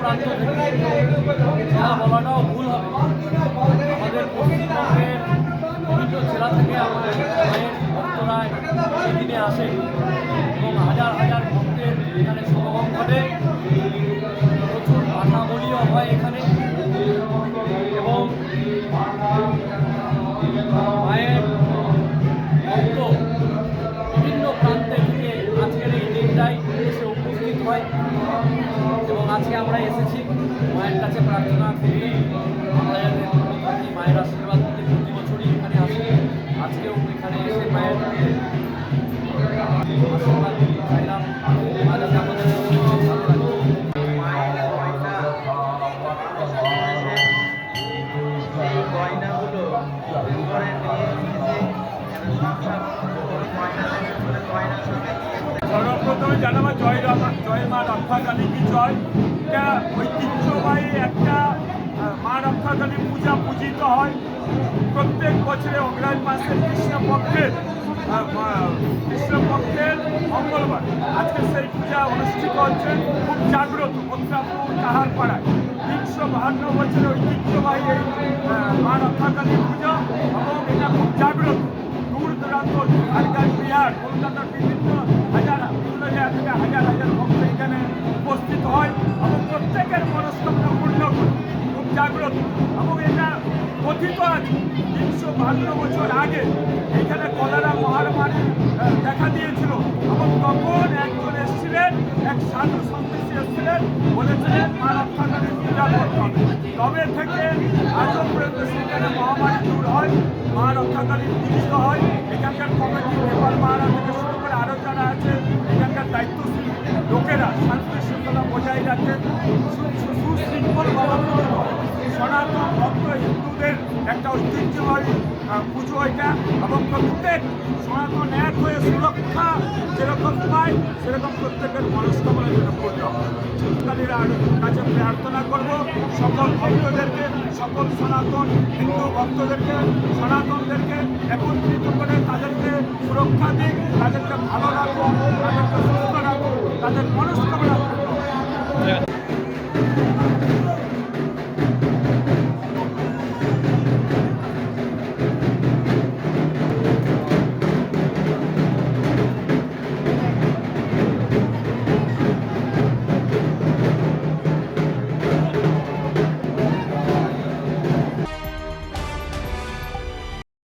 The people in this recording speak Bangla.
প্রান্ত থেকে জেলা বলাটাও ভুল হবে। আমাদের পশ্চিমবঙ্গের বিভিন্ন জেলা থেকে আমাদের ভক্তরা সেদিনে আসে। হয় এবং আজকে আমরা এসেছি মায়ের কাছে প্রার্থনা করতে আমরা যাতে মায়ের আশীর্বাদ নিতে প্রতি বছরই এখানে আসি আজকেও এখানে এসে মায়ের আশীর্বাদ চাইলাম গয়নাগুলো করে নিয়ে গয়না সঙ্গে সর্বপ্রথমে জানাব, জয় জয় মা রক্ষাকালী কি জয়? এটা ঐতিহ্যবাহী একটা মা রক্ষাকালী পূজা পূজিত হয়। প্রত্যেক বছরে অগ্রায়ণ মাসের কৃষ্ণপক্ষের কৃষ্ণপক্ষের মঙ্গলবার। আজকে সেই পূজা অনুষ্ঠিত হচ্ছে। খুব জাগ্রত মথুরাপুর তাহার পাড়ায় তিনশো বাহান্ন বছরের ঐতিহ্যবাহী এই মা রক্ষাকালী পূজা, এবং এটা খুব জাগ্রত। দূর দূরান্ত বিহার কলকাতার বিভিন্ন হাজার বিভিন্ন জায়গা হাজার হাজার ভক্ত এখানে উপস্থিত হয়। এবং প্রত্যেকের মনস্কামনা পূর্ণ খুব জাগ্রত। এবং এটা কথিত তিনশো বাহান্ন বছর আগে এখানে কলেরা মহামারী দেখা দিয়েছিল। এবং তখন একজন এসেছিলেন, এক সাধু সন্ন্যাসী এসেছিলেন, বলেছিলেন, মা তবে থেকে আজও পর্যন্ত সেখানে মহামারী দূর হয়, মা রক্ষাকালী পূজিত হয়। এখানকার কমিটি নেপাল মহারাজ থেকে শুরু করে আরও যারা আছে, এখানকার দায়িত্বশীল লোকেরা শান্তি শৃঙ্খলা বজায় রাখে। সুশৃঙ্খলভাবে। সনাতন ভক্ত হিন্দুদের একটা ঐতিহ্যবাহী পুজো এটা। এবং প্রত্যেক সনাতন এক হয়ে সুরক্ষা যেরকম পায়, সেরকম প্রত্যেকের মনস্কামনা যেন পূর্ণ হয়। কালীর কাছে প্রার্থনা করব সকল ভক্তদেরকে, সকল সনাতন, হিন্দু ভক্তদেরকে, সনাতনদেরকে একত্রিত করে তাদেরকে সুরক্ষা দিক, তাদেরকে ভালো রাখো তাদেরকে সুস্থ রাখো তাদের মনস্কামনা।